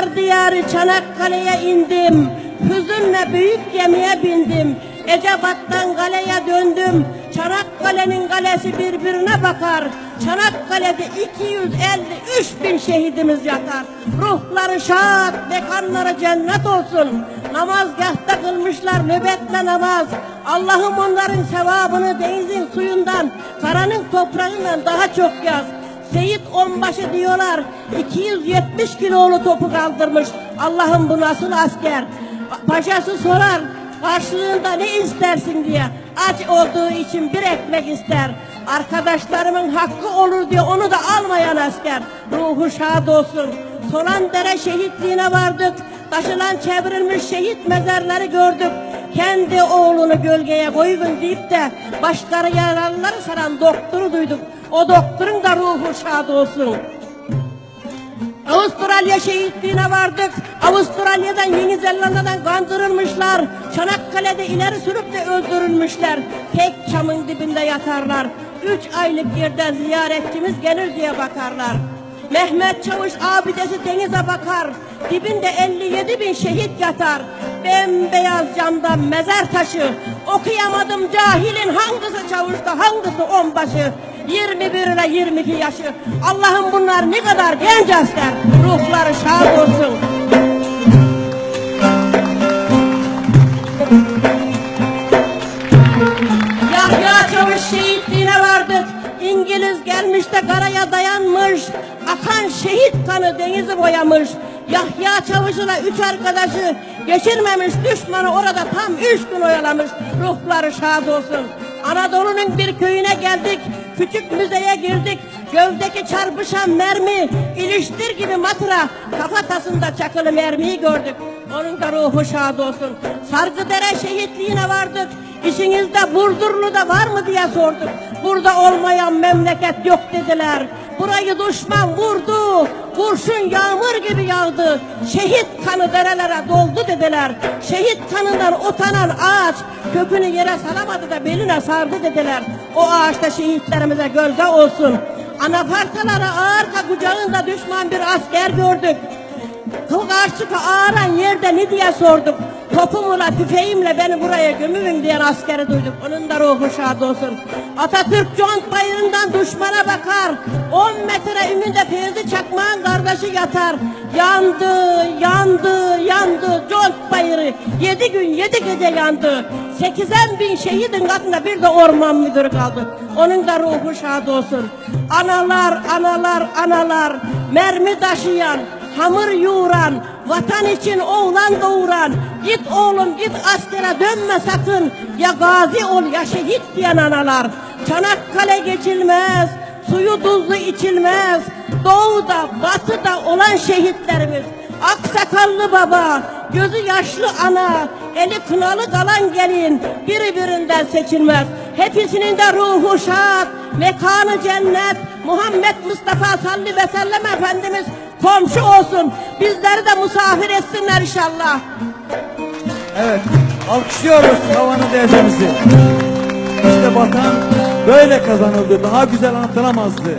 Şehitler diyarı Çanakkale'ye indim. Hüzünle büyük gemiye bindim. Ecebat'tan kaleye döndüm. Çanakkale'nin kalesi birbirine bakar. Çanakkale'de 253 bin şehidimiz yatar. Ruhları şad, mekanları cennet olsun. Namazgahta kılmışlar nöbetle namaz. Allah'ım onların sevabını denizin suyundan, karanın toprağından daha çok yaz. Seyit Onbaşı diyorlar 270 kilolu topu kaldırmış. Allah'ım bu nasıl asker? Paşası sorar karşılığında ne istersin diye. Aç olduğu için bir ekmek ister. Arkadaşlarımın hakkı olur diye onu da almayan asker. Ruhu şad olsun. Solandere şehitliğine vardık. Taşılan çevrilmiş şehit mezarları gördük. Kendi oğlunu gölgeye koyun deyip de başları yaralıları saran doktoru duyduk. O doktorun da ruhu şad olsun. Avustralya şehitliğine vardık. Avustralya'dan Yeni Zelanda'dan kandırılmışlar. Çanakkale'de ileri sürüp de öldürülmüşler. Tek çamın dibinde yatarlar. Üç aylık yerden ziyaretçimiz gelir diye bakarlar. Mehmet Çavuş abidesi denize bakar. Dibinde 57 bin şehit yatar. Bembeyaz camdan mezar taşı. Okuyamadım cahilin hangisi çavuşta hangisi onbaşı. 21 ile 22 yaşı. Allah'ım bunlar ne kadar genç asker. Ruhları şad olsun. Yahya Çavuş şehitliğine vardık. İngiliz gelmiş de karaya dayanmış. Akan şehit kanı denizi boyamış. Yahya Çavuş'la üç arkadaşı geçirmemiş düşmanı orada tam üç gün oyalamış. Ruhları şad olsun. Anadolu'nun bir köyüne geldik. Küçük müzeye girdik. Gövdeki çarpışan mermi, iliştir gibi matıra, kafatasında çakılı mermiyi gördük. Onun da ruhu şad olsun. Sargıdere şehitliğine vardık. İşinizde Burdurlu'da var mı diye sorduk. Burada olmayan memleket yok dediler. Burayı düşman vurdu. Kurşun yağmur gibi yağdı. Şehit kanı derelere doldu dediler. Şehit kanından utanan ağaç kökünü yere salamadı da beline sardı dediler. O ağaçta şehitlerimize gölge olsun. Anafartalara ağırka kucağında düşman bir asker gördük. Karşı ağıran yerde ne diye sorduk. Topumla tüfeğimle beni buraya gömüvün diyen askeri duyduk. Onun da ruhu şad olsun. Atatürk cont bayırından düşmana bakar. 10 metre ümünde Fevzi Çakmağın kardeşi yatar. Yandı, yandı, yandı cont bayırı. Yedi gün yedi gece yandı. Sekizen bin şehidin katında bir de orman müdürü kaldı. Onun da ruhu şad olsun. Analar, analar, analar. Mermi taşıyan, hamur yoğuran, vatan için oğlan doğuran, git oğlum git askere dönme sakın, ya gazi ol ya şehit diyen analar. Çanakkale geçilmez, suyu tuzlu içilmez, doğuda batıda olan şehitlerimiz. Aksakallı baba, gözü yaşlı ana, eli kınalı kalan gelin, birbirinden seçilmez. Hepsinin de ruhu şad, mekanı cennet, Muhammed Mustafa aleyhi ve sellem Efendimiz komşu olsun. Bizleri de misafir etsinler inşallah. Evet, alkışlıyoruz havanın değerlerimizi. İşte vatan böyle kazanıldı, daha güzel anlatılamazdı.